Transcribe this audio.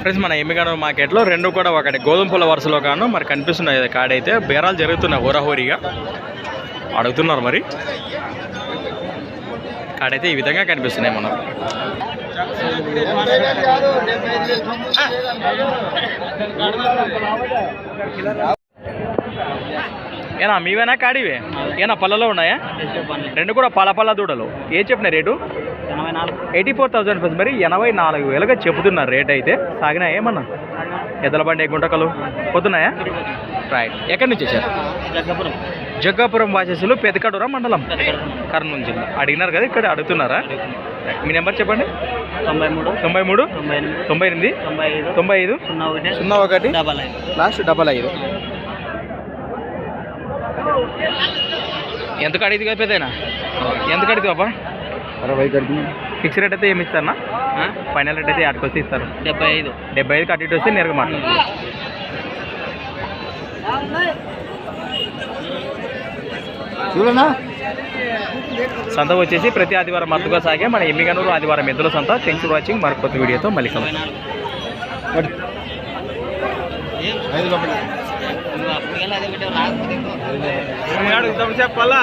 Friends మన ఎమ్మిగాను మార్కెట్లో రెండు కూడా ఒకటి గోధుమ పూల వరుసలో కాను మరి కనిపిస్తున్నాయి. కాడైతే బేరాలు జరుగుతున్నాయి హోరాహోరీగా. అడుగుతున్నారు మరి. కాడైతే ఈ విధంగా కనిపిస్తున్నాయి మనకు ఏనా మీవేనా కాడివే? ఏనా పళ్ళలో ఉన్నాయా? రెండు కూడా పల పళ్ళ దూడలు. ఏ చెప్పిన rate? Eighty four thousand rupees. మరి ఎనభై నాలుగు వేలుగా చెబుతున్నారు రేట్ అయితే. సాగినా ఏమన్నా? ఎద్దల బండి గుంటకలు పోతున్నాయా? రైట్ ఎక్కడి నుంచి వచ్చారు? జగ్గపురం. జగ్గాపురం వాసేసులు పెదకడూరా మండలం. కర్నూలు జిల్లా. అడిగినారు కదా ఇక్కడ అడుగుతున్నారా. మీ నెంబర్ చెప్పండి. తొంభై మూడు. తొంభై మూడు? తొంభై ఎనిమిది. తొంభై ఎనిమిది? తొంభై ఐదు. తొంభై ఐదు? సున్నా ఒకటి. సున్నా ఒకటి. డబల్ ఐదు. లాస్ట్ డబల్ ఐదు. ఎంత కడిగింది కదా పెద్దనా ఎంత కడిగింది బాబా? అరవై ఫిక్స్ రేట్ అయితే ఏమి ఇస్తారా ఫైనల్ రేట్ అయితే ఆడికి వస్తే ఇస్తారు. డెబ్బై ఐదు. డెబ్బై ఐదు కట్టి వస్తే నేరుగా మాట్లాడు. చూడనా? సంత వచ్చేసి ప్రతి ఆదివారం మత్తుగా సాగే మన ఎమ్మిగనూరు ఆదివారం ఎద్దుల సంత. థ్యాంక్స్ ఫర్ వాచింగ్ మరొక కొత్త వీడియోతో మళ్ళీ చెప్పాలా?